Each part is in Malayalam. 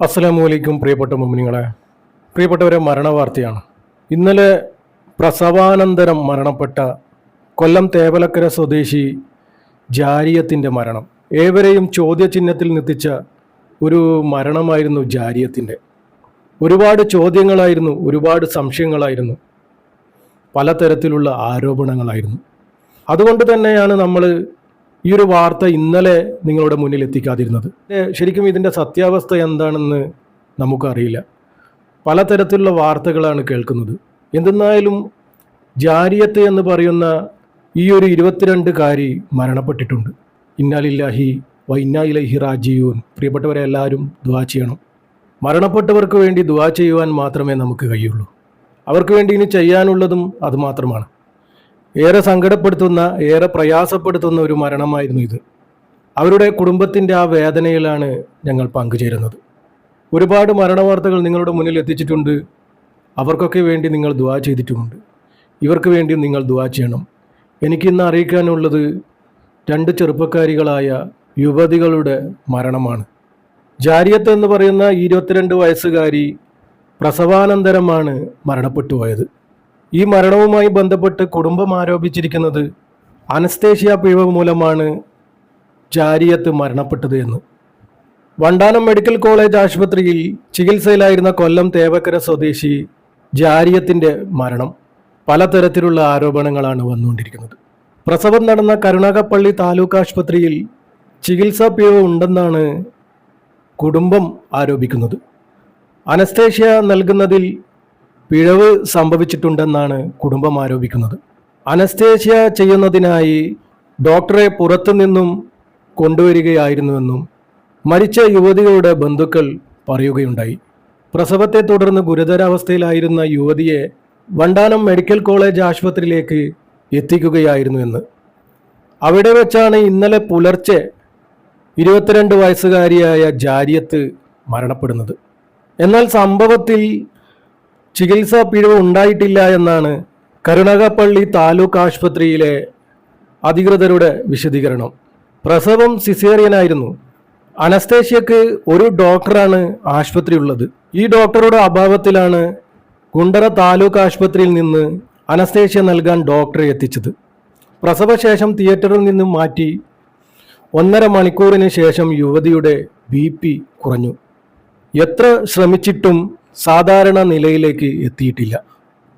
അസ്സലാമു അലൈക്കും പ്രിയപ്പെട്ട മുമ്മിനിങ്ങളെ പ്രിയപ്പെട്ടവരെ മരണവാർത്തയാണ്. ഇന്നലെ പ്രസവാനന്തരം മരണപ്പെട്ട കൊല്ലം തേവലക്കര സ്വദേശി ജാരിയത്തിന്റെ മരണം. ഏവരെയും ചോദ്യചിഹ്നത്തിൽ നിർത്തിച്ച ഒരു മരണമായിരുന്നു ജാരിയത്തിന്റെ ഒരുപാട് ചോദ്യങ്ങളായിരുന്നു ഒരുപാട് സംശയങ്ങളായിരുന്നു. പലതരത്തിലുള്ള ആരോപണങ്ങളായിരുന്നു. അതുകൊണ്ട് തന്നെയാണ് നമ്മൾ ഈ ഒരു വാർത്ത ഇന്നലെ നിങ്ങളുടെ മുന്നിൽ എത്തിക്കാതിരുന്നത്. ശരിക്കും ഇതിന്റെ സത്യാവസ്ഥ എന്താണെന്ന് നമുക്കറിയില്ല. പലതരത്തിലുള്ള വാർത്തകളാണ് കേൾക്കുന്നത്. എന്തെന്നായാലും ജാരിയത്ത് എന്ന് പറയുന്ന ഈ ഒരു ഇരുപത്തിരണ്ടുകാരി മരണപ്പെട്ടിട്ടുണ്ട്. ഇന്നാലില്ലാഹി വൈന്നായിലഹി റാജീവൻ പ്രിയപ്പെട്ടവരെ എല്ലാവരും ദുവാ ചെയ്യണം. മരണപ്പെട്ടവർക്ക് വേണ്ടി ദുവാ ചെയ്യുവാൻ മാത്രമേ നമുക്ക് കഴിയുള്ളൂ. അവർക്ക് വേണ്ടി ഇനി ചെയ്യാനുള്ളതും അതുമാത്രമാണ് ഏറെ സങ്കടപ്പെടുത്തുന്ന ഏറെ പ്രയാസപ്പെടുത്തുന്ന ഒരു മരണമായിരുന്നു ഇത്. അവരുടെ കുടുംബത്തിന്റെ ആ വേദനയിലാണ് ഞങ്ങൾ പങ്കുചേരുന്നത്. ഒരുപാട് മരണവാർത്തകൾ നിങ്ങളുടെ മുന്നിൽ എത്തിച്ചിട്ടുണ്ട്. അവർക്കൊക്കെ വേണ്ടി നിങ്ങൾ ദുവാ ചെയ്തിട്ടുമുണ്ട്. ഇവർക്ക് വേണ്ടിയും നിങ്ങൾ ദുവാ ചെയ്യണം. എനിക്കിന്ന് അറിയിക്കാനുള്ളത് രണ്ട് ചെറുപ്പക്കാരികളായ യുവതികളുടെ മരണമാണ്. ജാരിയത്ത് എന്ന് പറയുന്ന ഇരുപത്തിരണ്ട് വയസ്സുകാരി പ്രസവാനന്തരമാണ് മരണപ്പെട്ടു പോയത് ഈ മരണവുമായി ബന്ധപ്പെട്ട് കുടുംബം ആരോപിച്ചിരിക്കുന്നത് അനസ്തേഷ്യ പിഴവ് മൂലമാണ് ജാരിയത്ത് മരണപ്പെട്ടത് എന്ന്. വണ്ടാനം മെഡിക്കൽ കോളേജ് ആശുപത്രിയിൽ ചികിത്സയിലായിരുന്ന കൊല്ലം തേവക്കര സ്വദേശി ജാരിയത്തിന്റെ മരണം പലതരത്തിലുള്ള ആരോപണങ്ങളാണ് വന്നുകൊണ്ടിരിക്കുന്നത്. പ്രസവം നടന്ന കരുണാകപ്പള്ളി താലൂക്ക് ആശുപത്രിയിൽ ചികിത്സാ പിഴവ് ഉണ്ടെന്നാണ് കുടുംബം ആരോപിക്കുന്നത്. അനസ്തേഷ്യ നൽകുന്നതിൽ പിഴവ് സംഭവിച്ചിട്ടുണ്ടെന്നാണ് കുടുംബം ആരോപിക്കുന്നത്. അനസ്തേഷ്യ ചെയ്യുന്നതിനായി ഡോക്ടറെ പുറത്തു നിന്നും കൊണ്ടുവരികയായിരുന്നുവെന്നും മരിച്ച യുവതികളുടെ ബന്ധുക്കൾ പറയുകയുണ്ടായി. പ്രസവത്തെ തുടർന്ന് ഗുരുതരാവസ്ഥയിലായിരുന്ന യുവതിയെ വണ്ടാനം മെഡിക്കൽ കോളേജ് ആശുപത്രിയിലേക്ക് എത്തിക്കുകയായിരുന്നുവെന്ന്. അവിടെ വെച്ചാണ് ഇന്നലെ പുലർച്ചെ ഇരുപത്തിരണ്ട് വയസ്സുകാരിയായ ജാരിയത്ത് മരണപ്പെടുന്നത്. എന്നാൽ സംഭവത്തിൽ ചികിത്സാ പിഴവ് ഉണ്ടായിട്ടില്ല എന്നാണ് കരുണാകപ്പള്ളി താലൂക്ക് ആശുപത്രിയിലെ അധികൃതരുടെ വിശദീകരണം. പ്രസവം സിസേറിയനായിരുന്നു. അനസ്തേഷ്യക്ക് ഒരു ഡോക്ടറാണ് ആശുപത്രി ഉള്ളത് ഈ ഡോക്ടറുടെ അഭാവത്തിലാണ് കുണ്ടറ താലൂക്ക് ആശുപത്രിയിൽ നിന്ന് അനസ്തേഷ്യ നൽകാൻ ഡോക്ടറെ എത്തിച്ചത്. പ്രസവശേഷം തിയേറ്ററിൽ നിന്നും മാറ്റി ഒന്നര മണിക്കൂറിന് ശേഷം യുവതിയുടെ ബി കുറഞ്ഞു. എത്ര ശ്രമിച്ചിട്ടും സാധാരണ നിലയിലേക്ക് എത്തിയിട്ടില്ല.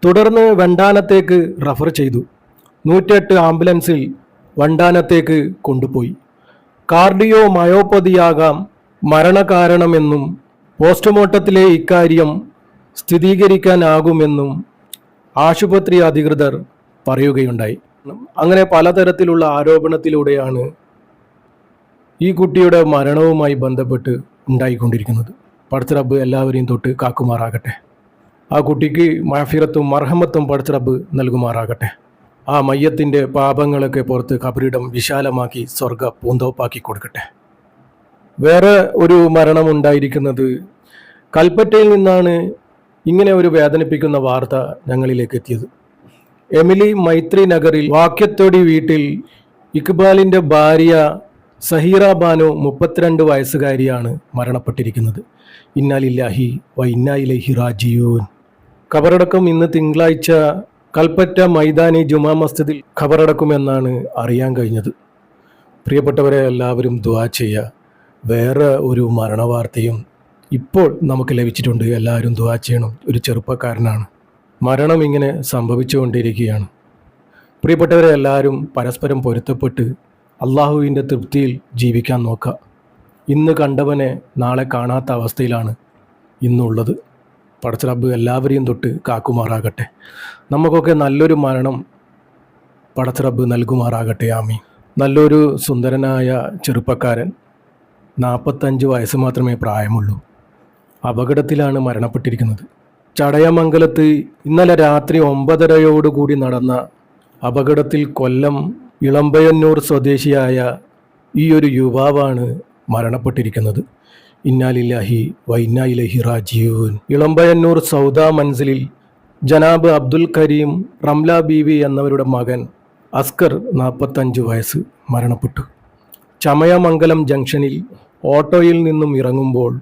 തുടർന്ന് വണ്ടാനത്തേക്ക് റഫർ ചെയ്തു. നൂറ്റെട്ട് ആംബുലൻസിൽ വണ്ടാനത്തേക്ക് കൊണ്ടുപോയി. കാർഡിയോ മയോപ്പതിയാകാം മരണകാരണമെന്നും പോസ്റ്റ്മോർട്ടത്തിലെ ഇക്കാര്യം സ്ഥിരീകരിക്കാനാകുമെന്നും ആശുപത്രി അധികൃതർ പറയുകയുണ്ടായി. അങ്ങനെ പലതരത്തിലുള്ള ആരോപണത്തിലൂടെയാണ് ഈ കുട്ടിയുടെ മരണവുമായി ബന്ധപ്പെട്ട് ഉണ്ടായിക്കൊണ്ടിരിക്കുന്നത്. പടച്ചിറബ് എല്ലാവരെയും തൊട്ട് കാക്കുമാറാകട്ടെ. ആ കുട്ടിക്ക് മാഫിറത്തും മർഹമത്തും പടച്ചിറബ് നൽകുമാറാകട്ടെ. ആ മയ്യത്തിന്റെ പാപങ്ങളൊക്കെ പുറത്ത് കബറിടം വിശാലമാക്കി സ്വർഗ പൂന്തോപ്പാക്കി കൊടുക്കട്ടെ. വേറെ ഒരു മരണം ഉണ്ടായിരിക്കുന്നത് കൽപ്പറ്റയിൽ നിന്നാണ് ഇങ്ങനെ ഒരു വേദനിപ്പിക്കുന്ന വാർത്ത ഞങ്ങളിലേക്ക് എത്തിയത്. എമിലി മൈത്രി നഗറിൽ വാക്യത്തോടി വീട്ടിൽ ഇക്ബാലിന്റെ ഭാര്യ സഹീറ ബാനോ മുപ്പത്തിരണ്ട് വയസ്സുകാരിയാണ് മരണപ്പെട്ടിരിക്കുന്നത്. ഇന്നാലില്ലാഹി വ ഇന്നായിലഹി റാജിയൂൻ ഖബറടക്കം ഇന്ന് തിങ്കളാഴ്ച കൽപ്പറ്റ മൈതാനി ജുമാ മസ്ജിദിൽ ഖബറടക്കുമെന്നാണ് അറിയാൻ കഴിഞ്ഞത്. പ്രിയപ്പെട്ടവരെ എല്ലാവരും ദുവാ ചെയ്യുക. വേറെ ഒരു മരണവാർത്തയും ഇപ്പോൾ നമുക്ക് ലഭിച്ചിട്ടുണ്ട്. എല്ലാവരും ദുവാ ചെയ്യണം. ഒരു ചെറുപ്പക്കാരനാണ്. മരണം ഇങ്ങനെ സംഭവിച്ചുകൊണ്ടിരിക്കുകയാണ്. പ്രിയപ്പെട്ടവരെ എല്ലാവരും പരസ്പരം പൊരുത്തപ്പെട്ട് അള്ളാഹുവിന്റെ തൃപ്തിയിൽ ജീവിക്കാൻ നോക്കുക. ഇന്ന് കണ്ടവനെ നാളെ കാണാത്ത അവസ്ഥയിലാണ് ഇന്നുള്ളത്. പടച്ചറബ് എല്ലാവരെയും തൊട്ട് കാക്കുമാറാകട്ടെ. നമുക്കൊക്കെ നല്ലൊരു മരണം പടച്ചറബ് നൽകുമാറാകട്ടെ. ആമി നല്ലൊരു സുന്ദരനായ ചെറുപ്പക്കാരൻ നാൽപ്പത്തഞ്ച് വയസ്സ് മാത്രമേ പ്രായമുള്ളൂ. അപകടത്തിലാണ് മരണപ്പെട്ടിരിക്കുന്നത്. ചടയമംഗലത്ത് ഇന്നലെ രാത്രി ഒമ്പതരയോടുകൂടി നടന്ന അപകടത്തിൽ കൊല്ലം ഇളമ്പയന്നൂർ സ്വദേശിയായ ഈ ഒരു യുവാവാണ് മരണപ്പെട്ടിരിക്കുന്നത്. ഇന്നാലില്ലാഹി വൈനായിലഹി റാജീവൻ ഇളമ്പയന്നൂർ സൗദ മൻസിലിൽ ജനാബ് അബ്ദുൽ കരീം റംല ബീവി എന്നവരുടെ മകൻ അസ്കർ നാൽപ്പത്തഞ്ച് വയസ്സ് മരണപ്പെട്ടു. ചമയമംഗലം ജംഗ്ഷനിൽ ഓട്ടോയിൽ നിന്നും ഇറങ്ങുമ്പോൾ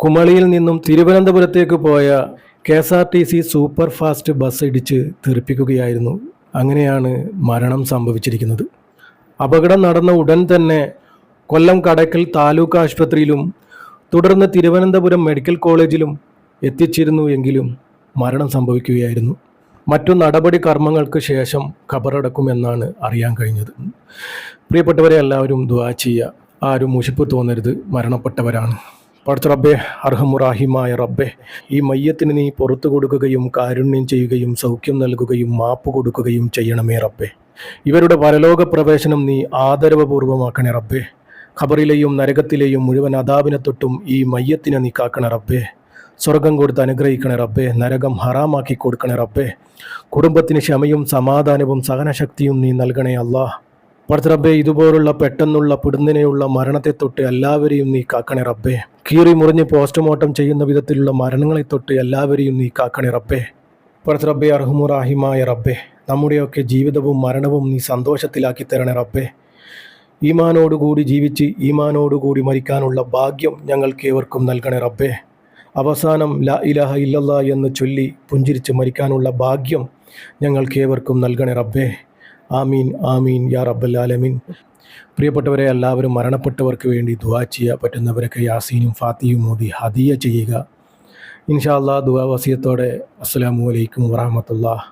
കുമളിയിൽ നിന്നും തിരുവനന്തപുരത്തേക്ക് പോയ K S R T C super fast bus ഇടിച്ച് തെറിപ്പിക്കുകയായിരുന്നു അങ്ങനെയാണ് മരണം സംഭവിച്ചിരിക്കുന്നത്. അപകടം നടന്ന ഉടൻ തന്നെ കൊല്ലം കടക്കൽ താലൂക്ക് ആശുപത്രിയിലും തുടർന്ന് തിരുവനന്തപുരം മെഡിക്കൽ കോളേജിലും എത്തിച്ചിരുന്നു എങ്കിലും മരണം സംഭവിക്കുകയായിരുന്നു. മറ്റു നടപടി കർമ്മങ്ങൾക്ക് ശേഷം ഖബറടക്കുമെന്നാണ് അറിയാൻ കഴിഞ്ഞത്. പ്രിയപ്പെട്ടവരെ എല്ലാവരും ദ്വാ ചെയ്യുക. ആരും മുഷിപ്പ് തോന്നരുത്. മരണപ്പെട്ടവരാണ്. പടച്ച റബ്ബെ അർഹമുറാഹിമായ റബ്ബെ ഈ മയ്യത്തിന് നീ പുറത്തു കൊടുക്കുകയും കാരുണ്യം ചെയ്യുകയും സൗഖ്യം നൽകുകയും മാപ്പ് കൊടുക്കുകയും ചെയ്യണമേ റബ്ബെ. ഇവരുടെ പരലോക പ്രവേശനം നീ ആദരവപൂർവമാക്കണേ റബ്ബെ. ഖബറിലെയും നരകത്തിലെയും മുഴുവൻ അതാപിനെ തൊട്ടും ഈ മയ്യത്തിനെ നീ കാക്കണ റബ്ബേ. സ്വർഗം കൊടുത്ത് അനുഗ്രഹിക്കണേ റബ്ബേ നരകം ഹറാമാക്കി കൊടുക്കണേ റബ്ബേ. കുടുംബത്തിന് ക്ഷമയും സമാധാനവും സഹനശക്തിയും നീ നൽകണേ അല്ലാഹ് പടച്ച റബ്ബെ ഇതുപോലുള്ള പെട്ടെന്നുള്ള പിടുന്നിനെയുള്ള മരണത്തെ തൊട്ട് എല്ലാവരെയും നീ കാക്കണേ റബ്ബെ. കീറി മുറിഞ്ഞ് പോസ്റ്റ്മോർട്ടം ചെയ്യുന്ന വിധത്തിലുള്ള മരണങ്ങളെ തൊട്ട് എല്ലാവരെയും നീ കാക്കണി റബ്ബെ. പുറത്ത് റബ്ബെ അർഹമുറാഹിമായ റബ്ബെ. നമ്മുടെയൊക്കെ ജീവിതവും മരണവും നീ സന്തോഷത്തിലാക്കി തരണേ റബ്ബെ. ഈമാനോടുകൂടി ജീവിച്ച് ഈമാനോടുകൂടി മരിക്കാനുള്ള ഭാഗ്യം ഞങ്ങൾക്ക് ഏവർക്കും നൽകണേ റബ്ബേ. അവസാനം ലാ ഇലാഹ ഇല്ലല്ല എന്ന് ചൊല്ലി പുഞ്ചിരിച്ച് മരിക്കാനുള്ള ഭാഗ്യം ഞങ്ങൾക്ക് ഏവർക്കും നൽകണേ റബ്ബേ. ആമീൻ ആമീൻ യാ റബ്ബൽ ആലമീൻ. പ്രിയപ്പെട്ടവരെ എല്ലാവരും മരണപ്പെട്ടവർക്ക് വേണ്ടി ദുവാ ചെയ്യുക പറ്റുന്നവരൊക്കെ യാസീനും ഫാത്തിയും മോദി ഹദിയ ചെയ്യുക. ഇൻഷാല്ലാ ദുവാ വസിയത്തോടെ. അസ്സലാമു അലൈക്കും വറഹമത്തുള്ള